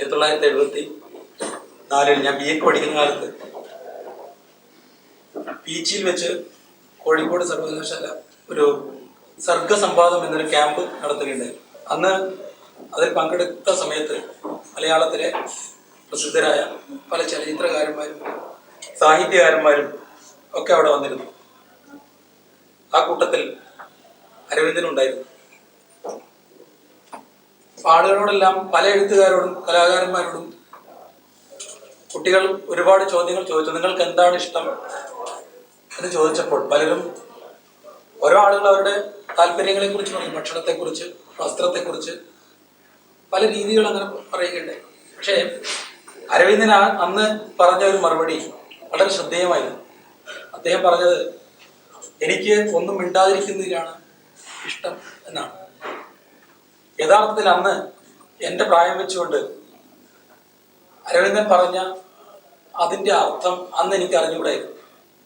ആയിരത്തി തൊള്ളായിരത്തി എഴുപത്തി നാലിൽ ഞാൻ ബി എക്ക് പഠിക്കുന്ന കാലത്ത് പി ജിയിൽ വെച്ച് കോഴിക്കോട് സർവകലാശാല ഒരു സർഗസംവാദം എന്നൊരു ക്യാമ്പ് നടത്തുകയുണ്ടായിരുന്നു അന്ന് അതിൽ പങ്കെടുത്ത സമയത്ത് മലയാളത്തിലെ പ്രസിദ്ധരായ പല ചലച്ചിത്രകാരന്മാരും സാഹിത്യകാരന്മാരും ഒക്കെ അവിടെ വന്നിരുന്നു. ആ കൂട്ടത്തിൽ അരവിന്ദനുണ്ടായിരുന്നു. ആളുകളോടെല്ലാം പല എഴുത്തുകാരോടും കലാകാരന്മാരോടും കുട്ടികൾ ഒരുപാട് ചോദ്യങ്ങൾ ചോദിച്ചു. നിങ്ങൾക്ക് എന്താണ് ഇഷ്ടം? എന്ന് ചോദിച്ചപ്പോൾ പലരും ഓരോ ആളുകൾ അവരുടെ താല്പര്യങ്ങളെ കുറിച്ച് പറയും ഭക്ഷണത്തെക്കുറിച്ച് വസ്ത്രത്തെക്കുറിച്ച് പല രീതികൾ അങ്ങനെ പറയുകയുണ്ടായി. പക്ഷേ അരവിന്ദൻ അന്ന് പറഞ്ഞ ഒരു മറുപടി വളരെ ശ്രദ്ധേയമായിരുന്നു. അദ്ദേഹം പറഞ്ഞത് എനിക്ക് ഒന്നും മിണ്ടാതിരിക്കുന്നതിലാണ് ഇഷ്ടം എന്നാണ്. യഥാർത്ഥത്തിൽ അന്ന് എന്റെ പ്രായം വെച്ചുകൊണ്ട് അരവിന്ദൻ പറഞ്ഞ അതിന്റെ അർത്ഥം അന്ന് എനിക്ക് അറിഞ്ഞുകൂടായിരുന്നു